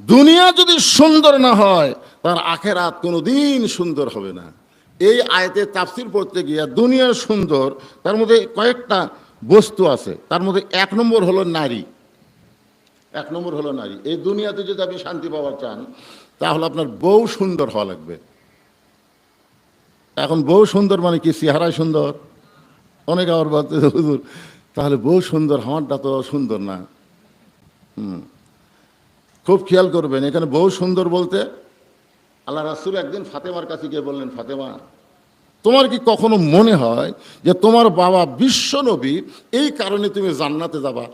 দুনিয়া যদি সুন্দর না হয়, তার আখেরাত কোনো দিন সুন্দর হবে না। এই আয়তে তাফসির পড়তে গিয়ে দুনিয়া সুন্দর, তার মধ্যে কয়েকটা বস্তু আছে। তার মধ্যে এক নম্বর হলো নারী। এক নম্বর হলো নারী। এই দুনিয়াতে যদি আপনি শান্তি পাওয়া চান, তাহলে আপনার বউ সুন্দর হওয়া লাগবে। এখন বউ সুন্দর মানে কি? চেহারায় সুন্দর? অনেক আবার তাহলে বউ সুন্দর হওয়ারটা তো সুন্দর না। হুম। খুব খেয়াল করবেন, এখানে বহু সুন্দর বলতে, আল্লাহ রাসুল একদিন ফাতেমার কাছে গিয়ে বললেন, ফাতেমা, তোমার কি কখনো মনে হয় যে তোমার বাবা বিশ্ব নবী? এই কারণে তুমি জান্নাতে যাবা?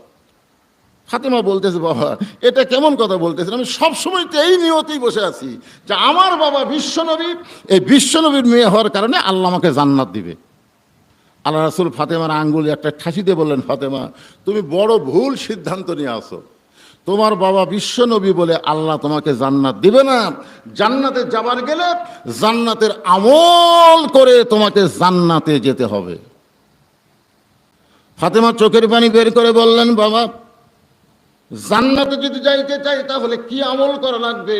ফাতেমা বলতেছে, বাবা, এটা কেমন কথা বলতেছেন? আমি সবসময় তো এই নিয়তেই বসে আছি যে আমার বাবা বিশ্বনবী এই বিশ্বনবীর মেয়ে হওয়ার কারণে আল্লাহ আমাকে জান্নাত দিবে। আল্লাহ রাসুল ফাতেমার আঙ্গুলে একটা ঠাসি দিয়ে বললেন, ফাতেমা, তুমি বড় ভুল সিদ্ধান্ত নিয়ে আসো। তোমার বাবা বিশ্বনবী বলে আল্লাহ তোমাকে জান্নাত দিবে না। জান্নাতে যাবার গেলে জান্নাতের আমল করে তোমাকে জান্নাতে যেতে হবে। ফাতেমা চোখের পানি বের করে বললেন, বাবা, জান্নাতে যদি যাইতে চাই তাহলে কি আমল করা লাগবে?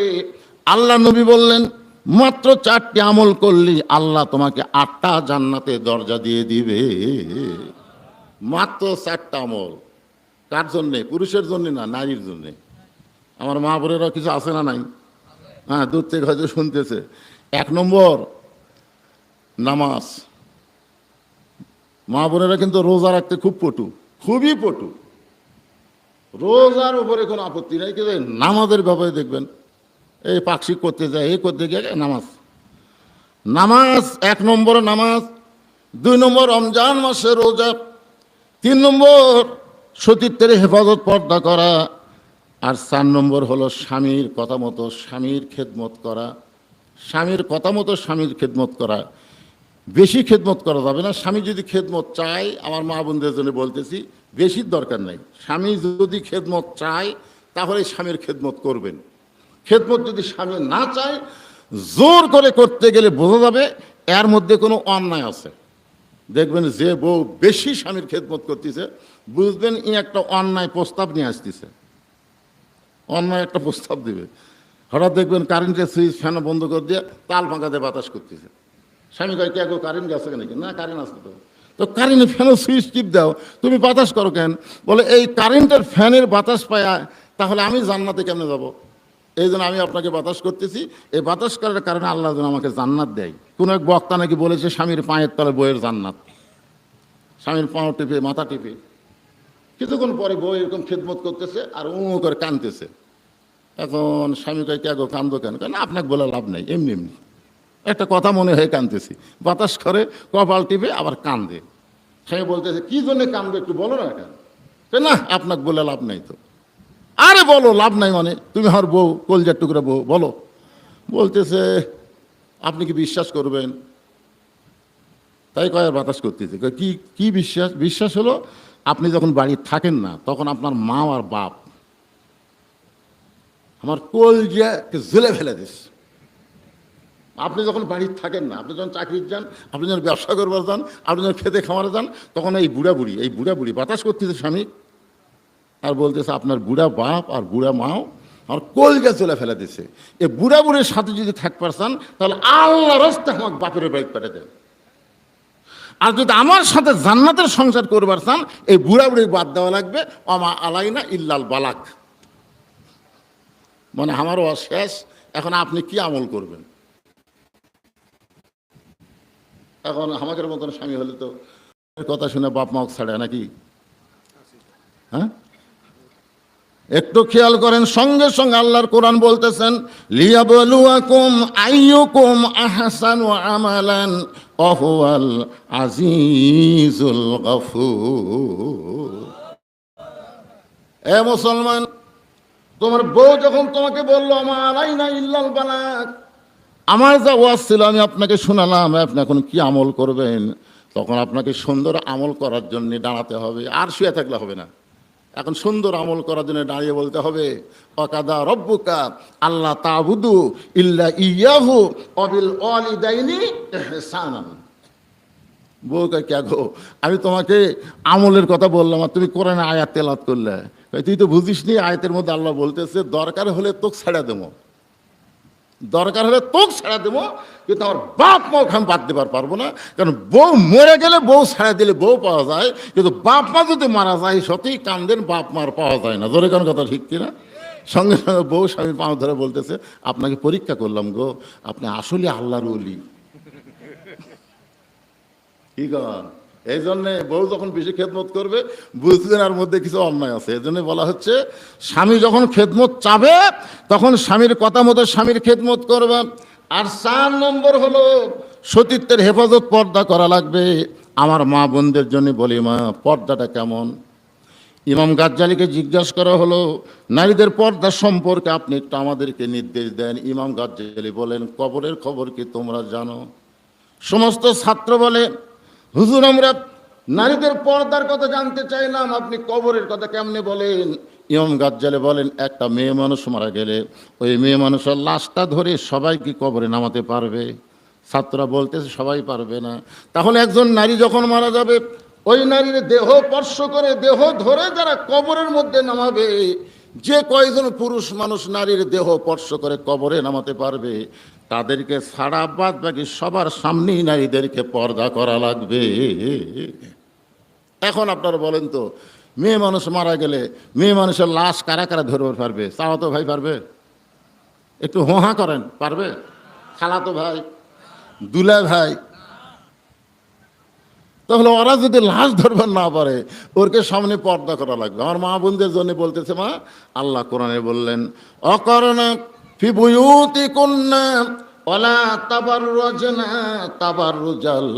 আল্লাহ নবী বললেন, মাত্র চারটি আমল করলি আল্লাহ তোমাকে আটটা জান্নাতে দরজা দিয়ে দিবে। মাত্র চারটা আমল। কার জন্যে? পুরুষের জন্যে না, নারীর জন্যে? আমার মা বোনেরা কিছু আছে না নাই? হ্যাঁ দূর থেকে হয়তো শুনতেছে। এক নম্বর, নামাজ। মা বোনেরা কিন্তু রোজা রাখতে খুব পটু, খুবই পটু। রোজার উপরে কোনো আপত্তি নেই, কিন্তু নামাজের ব্যাপারে দেখবেন। এই পাক্ষি করতে যায়, এই করতে গিয়ে নামাজ। নামাজ, এক নম্বর নামাজ। দুই নম্বর রমজান মাসে রোজা। তিন নম্বর সতীত্বের হেফাজত পর্দা করা। আর চার নম্বর হলো স্বামীর কথা মতো স্বামীর খেদমত করা। স্বামীর কথা মতো স্বামীর খেদমত করা। বেশি খেদমত করা যাবে না। স্বামী যদি খেদমত চায়, আমার মা বোনদের জন্য বলতেছি, বেশির দরকার নাই। স্বামী যদি খেদমত চায়, তাহলে স্বামীর খেদমত করবেন। খেদমত যদি স্বামী না চায়, জোর করে করতে গেলে বোঝা যাবে, এর মধ্যে কোনো অন্যায় আছে। দেখবেন যে বউ বেশি স্বামীর খেদমত করতেছে, বুঝবেন ই একটা অন্যায় প্রস্তাব নিয়ে আসতেছে। অন্যায় একটা প্রস্তাব দিবে। হঠাৎ দেখবেন কারেন্টের সুইচ ফ্যান বন্ধ করে দিয়ে তাল ফাঁকাতে বাতাস করতেছে। স্বামী কয়, কে কারেন্ট গেছে নাকি? না কারেন্ট আসতে তো। তো কারেন্টের ফ্যানের সুইচ টিপ দাও। তুমি বাতাস করো কেন? বলে, এই কারেন্টের ফ্যানের বাতাস পায়, তাহলে আমি জান্নাতে কেমনে যাব? এই জন্য আমি আপনাকে বাতাস করতেছি। এই বাতাস করার কারণে আল্লাহ যেন আমাকে জান্নাত দেয়। কোনো এক বক্তা নাকি বলেছে, স্বামীর পায়ের তলে বইয়ের জান্নাত। স্বামীর পাও টিপে, মাথা টিপে। কিছুক্ষণ পরে বউ এরকম খেদমত করতেছে আর উ করে কানতেছে। এখন স্বামী কয়, কে গো, কান্দো কেন? কেন আপনাকে বলে লাভ নাই, এমনি এমনি। একটা কথা মনে হয়ে কানতেছি। বাতাস করে, কপাল টিপে, আবার কান্দে। স্বামী বলতেছে, কি জন্য কান্দবে একটু বলো না কেন? না, আপনাকে বলে লাভ নাই তো। আরে বলো, লাভ নাই মানে তুমি হর বউ, কলজার টুকরা বউ, বলো। বলতেছে, আপনি কি বিশ্বাস করবেন? তাই কয় আর বাতাস করতেছে। কি কি বিশ্বাস? বিশ্বাস হলো, আপনি যখন বাড়ি থাকেন না, তখন আপনার মা আর বাপ আমার কলজাকে জেলে ফেলে দিস আপনি যখন বাড়ির থাকেন না, আপনি যখন চাকরির যান, আপনি যখন ব্যবসা করবার যান, আপনি যখন খেতে খামারে যান, তখন এই বুড়া বুড়ি এই বুড়া বুড়ি বাতাস করতেছে স্বামী। আর বলতেছে, আপনার বুড়া বাপ আর বুড়া মাও আমার কলজা চলে ফেলে দিছে। এ বুড়া বুড়ির সাথে যদি থাক পারছেন তাহলে আল্লাহ রাস্তা আমাকে বাপের বাইক পাঠিয়ে দেন। আর যদি আমার সাথে জান্নাতের সংসার করবার চান এই বুড়া বুড়ি বাদ দেওয়া লাগবে আমা আলাইনা ইল্লাল বালাক। মানে আমারও শেষ, এখন আপনি কি আমল করবেন? এখন আমাদের মতন স্বামী হলে তো কথা শুনে বাপ মাও ছাড়ে নাকি? হ্যাঁ? একটু খেয়াল করেন, সঙ্গে সঙ্গে আল্লাহর কোরআন বলতেছেন আহসানু আমালান আজিজুল এ মুসলমান, তোমার বউ যখন তোমাকে বলল আমার না ইল্লাল বালাক আমার যা ওয়াজ ছিল, আমি আপনাকে শোনালাম, আপনি এখন কি আমল করবেন? তখন আপনাকে সুন্দর আমল করার জন্য দাঁড়াতে হবে, আর শুয়ে থাকলে হবে না। এখন সুন্দর আমল করার জন্য দাঁড়িয়ে বলতে হবে অকাদা রব্বুকা আল্লাহ তাবুদু ইল্লা ইয়াহু অবিল অলিদাইনি সানান বউকে কে গো, আমি তোমাকে আমলের কথা বললাম আর তুমি কোরআনে আয়াত তেলাত করলে। তুই তো বুঝিস নি আয়তের মধ্যে আল্লাহ বলতেছে, দরকার হলে তোকে ছেড়ে দেবো। দরকার হলে তোক ছেড়ে দেবো, কিন্তু আমার বাপ মা ওখানে বাদ দেবার পারব না। কারণ বউ মরে গেলে বউ ছেড়ে দিলে বউ পাওয়া যায়, কিন্তু বাপ মা যদি মারা যায় সত্যিই কান্দেন বাপ মার পাওয়া যায় না। জোরে কোন কথা ঠিক কিনা? সঙ্গে সঙ্গে বউ স্বামীর পাও ধরে বলতেছে, আপনাকে পরীক্ষা করলাম গো, আপনি আসলে আল্লাহর অলি কি কন? এই জন্যে বউ যখন বেশি খেদমত করবে, বুঝবেন আর মধ্যে কিছু অন্যায় আছে। এই জন্য বলা হচ্ছে, স্বামী যখন খেদমত চাবে, তখন স্বামীর কথা মতো স্বামীর খেদমত করবে আর চার নম্বর হলো, সতীত্বের হেফাজত পর্দা করা লাগবে। আমার মা বোনদের জন্য বলি, মা, পর্দাটা কেমন? ইমাম গাজ্জালিকে জিজ্ঞাসা করা হলো, নারীদের পর্দা সম্পর্কে আপনি একটু আমাদেরকে নির্দেশ দেন। ইমাম গাজ্জালি বলেন, কবরের খবর কি তোমরা জানো? সমস্ত ছাত্র বলে হুজুর, আমরা নারীদের পর্দার কথা জানতে চাইলাম। আপনি কবরের কথা কেমনে বলেন? ইমাম গাজ্জালে বলেন, একটা মেয়ে মানুষ মারা গেলে ওই মেয়ে মানুষের লাশটা ধরে সবাই কি কবরে নামাতে পারবে? ছাত্ররা বলতেছে, সবাই পারবে না। তাহলে একজন নারী যখন মারা যাবে, ওই নারীর দেহ স্পর্শ করে, দেহ ধরে যারা কবরের মধ্যে নামাবে, যে কয়জন পুরুষ মানুষ নারীর দেহ স্পর্শ করে কবরে নামাতে পারবে তাদেরকে ছাড়া বাদ বাকি সবার সামনেই নারীদেরকে পর্দা করা লাগবে। এখন আপনারা বলেন তো, মেয়ে মানুষ মারা গেলে মেয়ে মানুষের লাশ কারা কারা ধরবে পারবে? চাওয়া তো ভাই পারবে? একটু হোহা করেন, পারবে? খালাতো ভাই, দুলা ভাই। তাহলে ওরা যদি লাশ ধরবার না পারে, ওরকে সামনে পর্দা করা লাগবে। আমার মা বোনদের জন্য বলতেছে, মা, আল্লাহ কোরআনে বললেন অকরণা ওলা তাবার রজনা তাবার রুজাল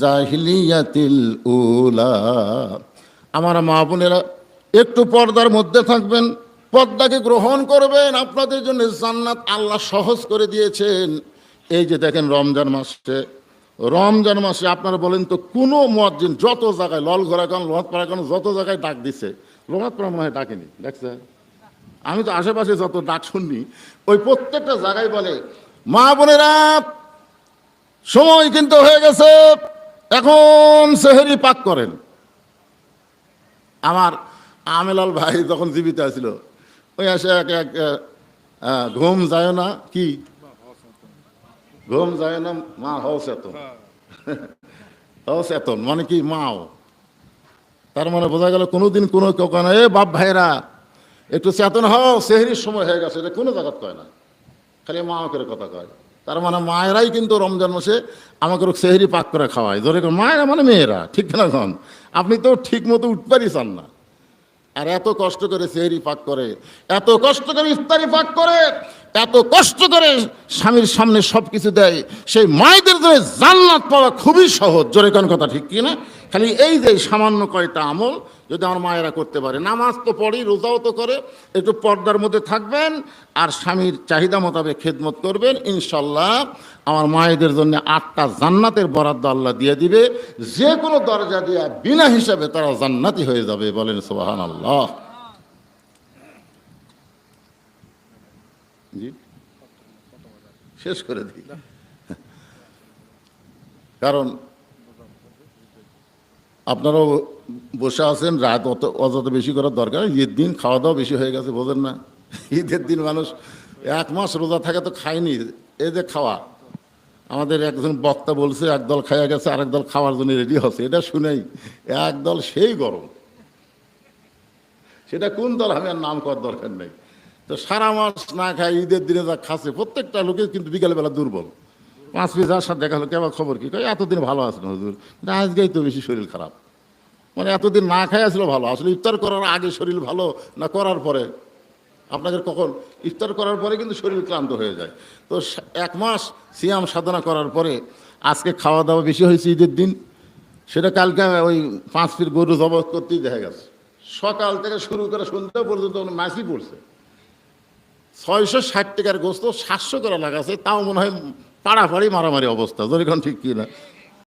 জাহিলিয়াতিল উলা। আমার মা বোনেরা, একটু পর্দার মধ্যে থাকবেন, পর্দাকে গ্রহণ করবেন, আপনাদের জন্য জান্নাত আল্লাহ সহজ করে দিয়েছেন। এই যে দেখেন রমজান মাসে রমজান মাসে আপনারা বলেন তো, কোনো মসজিদ যত জায়গায় লল ঘোরা কান লোহাত পাড়া কান, যত জায়গায় ডাক দিছে লোহাত পাড়া মনে হয় ডাকেনি দেখছে আমি তো আশেপাশে যত ডাক শুননি, ওই প্রত্যেকটা জায়গায় বলে, মা বোনেরা, সময় কিন্তু হয়ে গেছে। এখন সেহেরি পাক করেন। আমার আমেলাল ভাই যখন জীবিত আছিল, ওই আসে এক এক ঘুম যায় না, কি? ঘুম যায় না, মা হও চেতন হও চেতন মানে কি, মাও? তার মানে বোঝা গেল কোনোদিন কোনো কেউ এ বাপ ভাইরা একটু চেতন হও, সেহরির সময় হয়ে গেছে, এটা কোনো জায়গাত কয় না। খালি মা করে কথা কয়। তার মানে মায়েরাই কিন্তু রমজান মাসে আমাকে সেহরি পাক করে খাওয়ায়। ধরে মায়েরা মানে মেয়েরা, ঠিক না কন আপনি তো ঠিক মতো উঠতেই চান না। আর এত কষ্ট করে সেহরি পাক করে, এত কষ্ট করে ইফতারি পাক করে এত কষ্ট করে স্বামীর সামনে সব কিছু দেয়, সেই মায়েদের জন্য জান্নাত পাওয়া খুবই সহজ। জোরে কোন কথা ঠিক কি না খালি এই যে সামান্য কয়টা আমল, যদি আমার মায়েরা করতে পারে। নামাজ তো পড়ি, রোজাও তো করে, একটু পর্দার মধ্যে থাকবেন আর স্বামীর চাহিদা মোতাবেক খেদমত করবেন, ইনশাল্লাহ আমার মায়েদের জন্য আটটা জান্নাতের বরাদ্দ আল্লাহ দিয়ে দিবে। যে কোনো দরজা দিয়ে বিনা হিসাবে তারা জান্নাতি হয়ে যাবে, বলেন সোহান আল্লাহ শেষ করে দিই। কারণ আপনারাও বসে আছেন, রাত অত অযত বেশি করার দরকার ঈদ দিন খাওয়া দাওয়া বেশি হয়ে গেছে, বোঝেন না। ঈদের দিন মানুষ এক মাস রোজা থাকে তো খায়নি। এই যে খাওয়া, আমাদের একজন বক্তা বলছে, একদল খাইয়া গেছে, আরেক দল খাওয়ার জন্য রেডি হচ্ছে। এটা শুনেই একদল সেই গরম। সেটা কোন দল, আমি আর নাম করার দরকার নেই। তো সারা মাস না খায় ঈদের দিনে যা খাচ্ছে, প্রত্যেকটা লোকে কিন্তু বিকালবেলা দুর্বল। পাঁচ পিস সাথে দেখা হলো কেমন খবর কি? কয়, এতদিন ভালো আছেন হুজুর। আজকেই তো বেশি শরীর খারাপ। মানে এতদিন না খাই আসলে ভালো। আসলে ইফতার করার আগে শরীর ভালো না করার পরে? আপনাদের কখন? ইফতার করার পরে কিন্তু শরীর ক্লান্ত হয়ে যায়। তো এক মাস সিয়াম সাধনা করার পরে আজকে খাওয়া দাওয়া বেশি হয়েছে ঈদের দিন। সেটা কালকে ওই পাঁচ ফিট গরু জবত করতেই দেখা গেছে। সকাল থেকে শুরু করে সন্ধ্যা পর্যন্ত মাছই পড়ছে। ছয়শো ষাট টাকার গোস্ত, সাতশো করে লাগাছে, তাও মনে হয় পাড়াপাড়ি মারামারি অবস্থা যদি ঠিক কি না